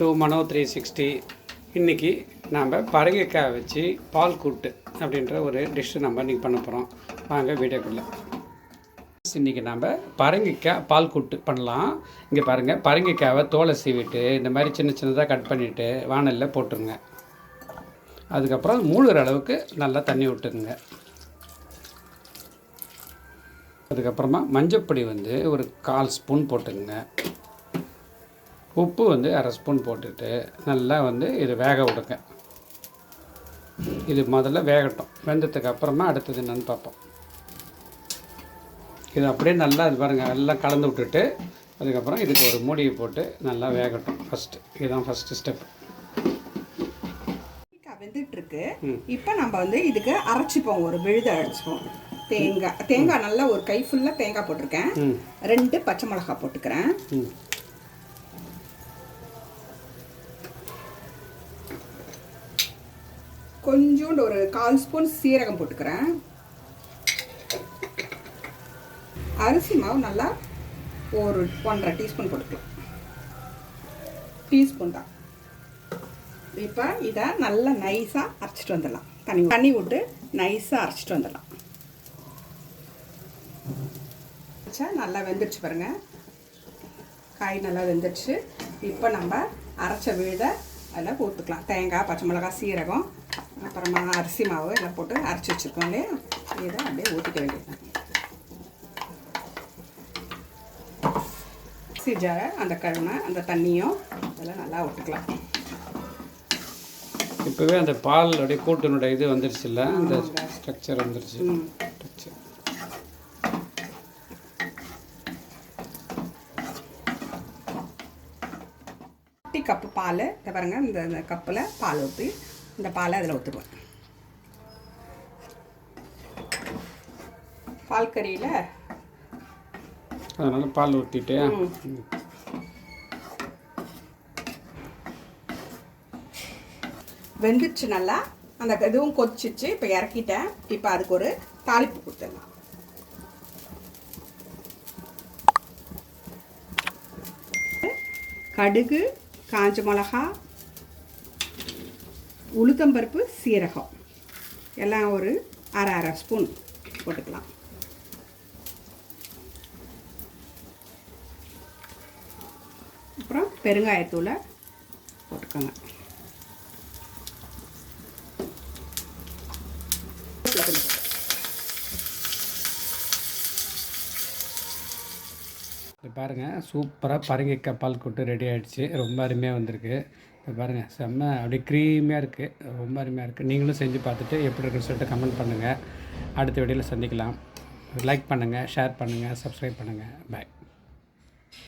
Two மனோ three sixty இன்றைக்கி நாம் பரங்கிக்காய் வச்சு பால் கூட்டு அப்படின்ற ஒரு டிஷ்ஷு நம்ம இன்றைக்கி பண்ண போகிறோம் வாங்க வீடியோக்குள்ளே. இன்றைக்கி நாம் பரங்கிக்காய் பால் கூட்டு பண்ணலாம். இங்கே பாருங்கள் பரங்கிக்காவை தோலை சீவிட்டு இந்த மாதிரி சின்ன சின்னதாக கட் பண்ணிவிட்டு வானலில் போட்டுருங்க. அதுக்கப்புறம் மூழ்கிற அளவுக்கு நல்லா தண்ணி விட்டுருங்க. அதுக்கப்புறமா மஞ்சப்பொடி வந்து ஒரு கால் ஸ்பூன் போட்டுங்க உப்பு வந்து அரை ஸ்பூன் போட்டுட்டு நல்லா வந்து இது வேக விடுங்க. இது முதல்ல வேகட்டும். வெந்ததுக்கு அப்புறமா அடுத்தது என்னன்னு பார்ப்போம். இது அப்படியே நல்லா இது பாருங்கள் எல்லாம் கலந்து விட்டுட்டு அதுக்கப்புறம் இதுக்கு ஒரு மூடியை போட்டு நல்லா வேகட்டும். ஃபஸ்ட்டு இதுதான் ஃபஸ்ட்டு ஸ்டெப் தேங்காய் வெந்துட்டு இருக்கு ம். இப்போ நம்ம வந்து இதுக்கு அரைச்சிப்போம் ஒரு விழுத அரைச்சிப்போம். தேங்காய் தேங்காய் நல்லா ஒரு கை ஃபுல்லாக தேங்காய் போட்டிருக்கேன். ரெண்டு பச்சை மிளகாய் போட்டுக்கிறேன். கொஞ்சோண்டு ஒரு கால் ஸ்பூன் சீரகம் போட்டுக்கிறேன். அரிசி மாவு நல்லா ஒரு ஒன்றரை டீஸ்பூன் போட்டுக்கலாம். டீஸ்பூன் தான். இப்போ இதை நல்லா நைஸாக அரைச்சிட்டு வந்துடலாம். தண்ணி தண்ணி விட்டு நைஸாக அரைச்சிட்டு வந்துடலாம். வச்சா நல்லா வெந்துடுச்சு பாருங்கள் காய் நல்லா வெந்துடுச்சு இப்போ நம்ம அரைச்ச விழுத அதில் போட்டுக்கலாம். தேங்காய் பச்சை மிளகாய் சீரகம் அப்புறமா அரிசி மாவு எல்லாம் போட்டு அரைச்சி வச்சுருக்கோம் இல்லையா? இதை அப்படியே ஊற்றிக்க வேண்டியது மிக்ஸி ஜாரை அந்த கழுவின அந்த தண்ணியும் அதெல்லாம் நல்லா விட்டுக்கலாம் இப்போவே அந்த பால் அப்படியே கூட்டினுடைய இது வந்துருச்சுல்ல? அந்த ஸ்ட்ரக்சர் வந்துருச்சு. ஸ்ட்ரக்சர் கப்பு பால். இதை பாருங்க இந்த இந்த கப்பில் பால் ஊற்றி இந்த பாலை அதில் ஊற்றுருவேன் பால் கறியில் அதனால் பால் ஊற்றிட்டு. வெந்துச்சு நல்லா. அந்த இதுவும் கொதிச்சிச்சு. இப்போ இறக்கிட்டேன். இப்போ அதுக்கு ஒரு தாளிப்பு கொடுத்துடலாம். கடுகு காஞ்ச மிளகா உளுத்தம்பருப்பு சீரகம். எல்லாம் ஒரு அரை அரை ஸ்பூன் போட்டுக்கலாம். அப்புறம் பெருங்காயத்தூளை போட்டுக்கோங்க. பாருங்கள் சூப்பராக பரங்கிக்காய் பால் கொட்டு ரெடி ஆகிடுச்சு ரொம்ப அருமையாக வந்திருக்கு. இது பாருங்கள் செம்ம அப்படியே க்ரீமியாக இருக்குது ரொம்ப அருமையாக இருக்குது நீங்களும் செஞ்சு பார்த்துட்டு எப்படி இருக்குன்னு சொல்லிட்டு கமெண்ட் பண்ணுங்கள் அடுத்த வீடியோவில் சந்திக்கலாம். லைக் பண்ணுங்கள் ஷேர் பண்ணுங்கள் சப்ஸ்கிரைப் பண்ணுங்கள் பாய்